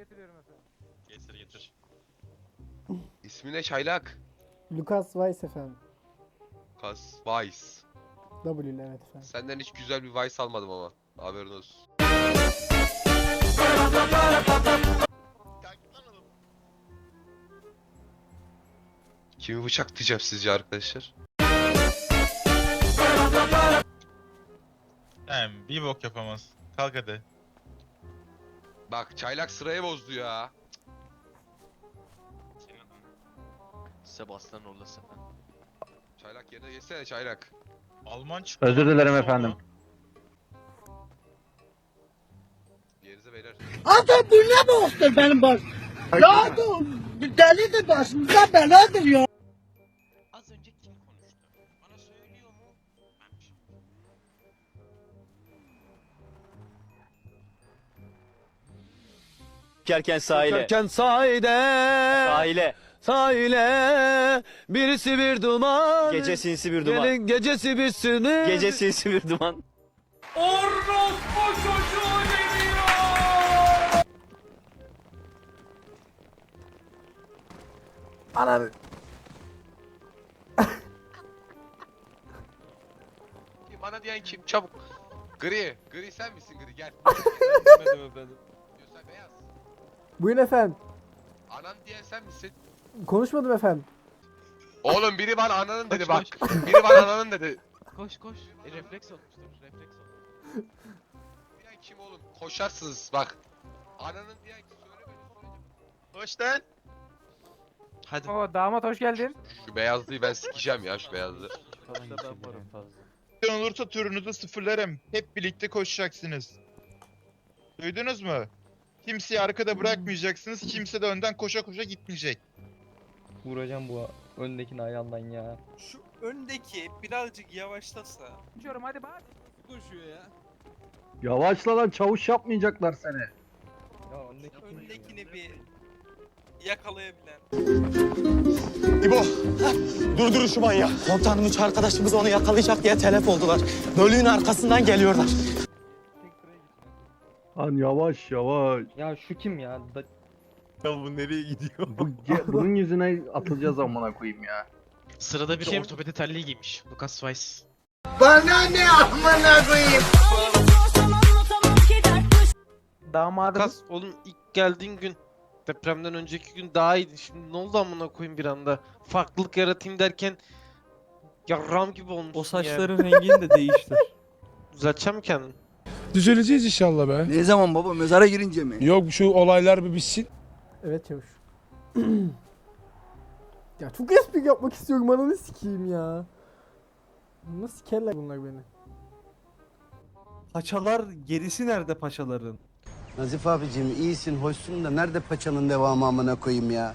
getiriyorum efendim. Getir getir. İsmi ne Çaylak? Lucas Weiss efendim. Kas Vice. W ile evet efendim. Senden hiç güzel bir Vice almadım ama. Haberin olsun. Kimi bıçaklayacağım sizce arkadaşlar? Yani bir bok yapamaz. Kalk hadi. Bak çaylak sırayı bozdu ya. Sebastian Orlas'ı. Çaylak yerine geçsene çaylak. Alman çıktı. Özür dilerim efendim. Yerinize beyler. Adam bu ne boktur benim baş. Ya bu delidir başımıza beladır ya. Çıkarken sahile. Çıkarken sahile, Sahile. sahile, birisi bir duman. Gece sinsi bir duman. Gelin gecesi bir sinir. Gece sinsi bir duman. Ananı. Kim bana diyen kim? Çabuk. Gri. Gri sen misin Gri gel. Demedim efendim. Buyurun efendim. Anan diyen sen misin? Konuşmadım efendim. Oğlum biri bana ananın dedi bak. Koş, Biri bana ananın dedi. Koş koş. E, refleks olmuştur. Refleks olmuş. Diyen kim oğlum? Koşarsınız bak. Ananın diyen kim? Hoş lan. Hadi. Oo damat hoş geldin. Şu beyazlıyı ben sikeceğim ya şu beyazlığı. Ne olursa turunuzu sıfırlarım. Hep birlikte koşacaksınız. Duydunuz mu? Kimseyi arkada bırakmayacaksınız. Kimse de önden koşa koşa gitmeyecek. Vuracağım bu öndekinin ayağından ya. Şu öndeki birazcık yavaşlasa. Konuşuyorum hadi bak. Koşuyor ya. Yavaşla lan çavuş yapmayacaklar seni. Ya öndeki Öndekini bir yakalayabilen. İbo durdurun şu manyağı. Komutanım üç arkadaşımız onu yakalayacak diye telef oldular. Bölüğün arkasından geliyorlar. Lan yavaş yavaş. Ya şu kim ya? Da- Ya bu nereye gidiyor? Bu, ge- bunun yüzüne atılacağız amına koyayım ya. Sırada bir Kim? ortopedi terliği giymiş. Lucas Weiss. Bana ne amına koyayım. Damadım. Kas oğlum ilk geldiğin gün depremden önceki gün daha iyiydi. Şimdi ne oldu amına koyayım bir anda? Farklılık yaratayım derken yarram gibi olmuş. O saçların rengini de değiştir. Düzelteceğim mi kendini? Düzeleceğiz inşallah be. ne zaman baba mezara girince mi? Yok şu olaylar bir bitsin. Evet çavuş. ya çok espri yapmak istiyorum ananı sikeyim ya. Nasıl sikerler bunlar beni? Paçalar gerisi nerede paçaların? Nazif abicim iyisin hoşsun da nerede paçanın devamı amına koyayım ya.